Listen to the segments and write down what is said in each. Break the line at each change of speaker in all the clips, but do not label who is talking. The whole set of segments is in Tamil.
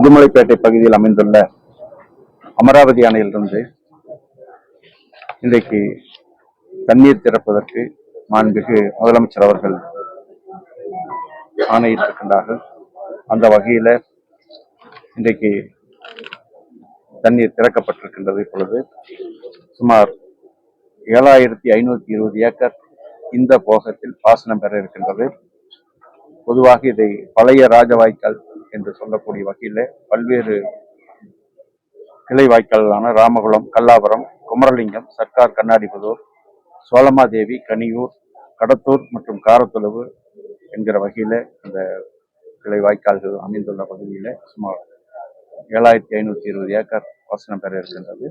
உடுமலைப்பேட்டை பகுதியில் அமைந்துள்ள அமராவதி அணையிலிருந்து இன்றைக்கு தண்ணீர் திறப்பதற்கு மாண்புமிகு முதலமைச்சர் அவர்கள் ஆணையிட்டிருக்கின்றார்கள். அந்த வகையில் இன்றைக்கு தண்ணீர் திறக்கப்பட்டிருக்கின்றது இப்பொழுது. சுமார் ஏழாயிரத்தி ஐநூத்தி இருபது ஏக்கர் இந்த போகத்தில் பாசனம் பெற இருக்கின்றது. பொதுவாக இதை பழைய ராஜவாய்க்கால் என்று சொல்லக்கூடிய வகையில் பல்வேறு கிளை வாய்க்காலான ராமகுளம் கல்லாபுரம் குமரலிங்கம் சர்க்கார் கண்ணாடிபுதூர் சோலமாதேவி கனியூர் கடத்தூர் மற்றும் காரத்துளவு என்கிற வகையில் இந்த கிளை வாய்க்கால்கள் அமைந்துள்ள பகுதியில் சுமார் ஏழாயிரத்தி ஐநூற்றி இருபது ஏக்கர் வசனம் பெற இருக்கின்றது.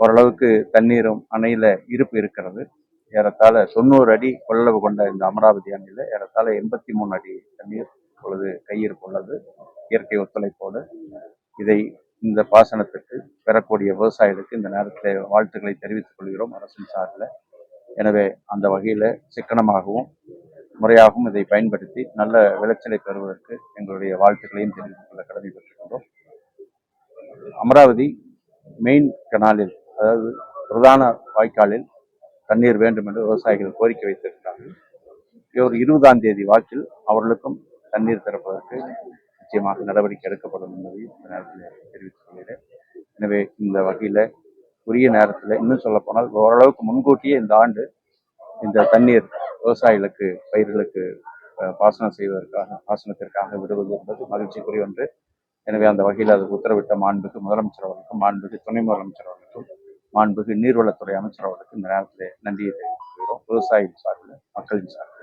ஓரளவுக்கு தண்ணீரும் அணையில் இருப்பு இருக்கிறது. ஏறத்தாழ தொண்ணூறு அடி கொள்ளளவு கொண்ட இந்த அமராவதி அணையில் ஏறத்தாழ எண்பத்தி மூணு அடி தண்ணீர் இப்பொழுது கையிருப்பு உள்ளது இயற்கை ஒத்துழைப்போடு இதை இந்த பாசனத்திற்கு பெறக்கூடிய விவசாயிகளுக்கு இந்த நேரத்தில் வாழ்த்துக்களை தெரிவித்துக் கொள்கிறோம் அரசின் சார்பில். எனவே அந்த வகையில் சிக்கனமாகவும் முறையாகவும் இதை பயன்படுத்தி நல்ல விளைச்சலை பெறுவதற்கு எங்களுடைய வாழ்த்துக்களையும் தெரிவித்துக் கொள்ள கடமைப்பட்டிருக்கின்றோம் அமராவதி மெயின் கனாலில் அதாவது பிரதான வாய்க்காலில் தண்ணீர் வேண்டும் என்று விவசாயிகள் கோரிக்கை வைத்திருக்கிறார்கள். ஒரு இருபதாம் தேதி வாக்கில் அவர்களுக்கும் தண்ணீர் திறப்பதற்கு நிச்சயமாக நடவடிக்கை எடுக்கப்படும் என்பதை இந்த நேரத்தில் தெரிவித்துக் கொள்கிறேன். எனவே இந்த வகையில் உரிய நேரத்தில் இன்னும் சொல்ல போனால் ஓரளவுக்கு முன்கூட்டியே இந்த ஆண்டு இந்த தண்ணீர் விவசாயிகளுக்கு பயிர்களுக்கு பாசனம் செய்வதற்காக பாசனத்திற்காக விடுவது என்பது மகிழ்ச்சிக்குரிய ஒன்று. எனவே அந்த வகையில் அதுக்கு உத்தரவிட்ட மாண்புக்கு முதலமைச்சர் அவர்களுக்கும் மாண்புக்கு துணை முதலமைச்சர் அவர்களுக்கும் மாண்புக்கு நீர்வளத்துறை அமைச்சர் அவர்களுக்கு இந்த நேரத்தில் நன்றியை தெரிவித்துக் கொள்கிறோம். விவசாயிகள் சார்பில் மக்களின் சார்பில்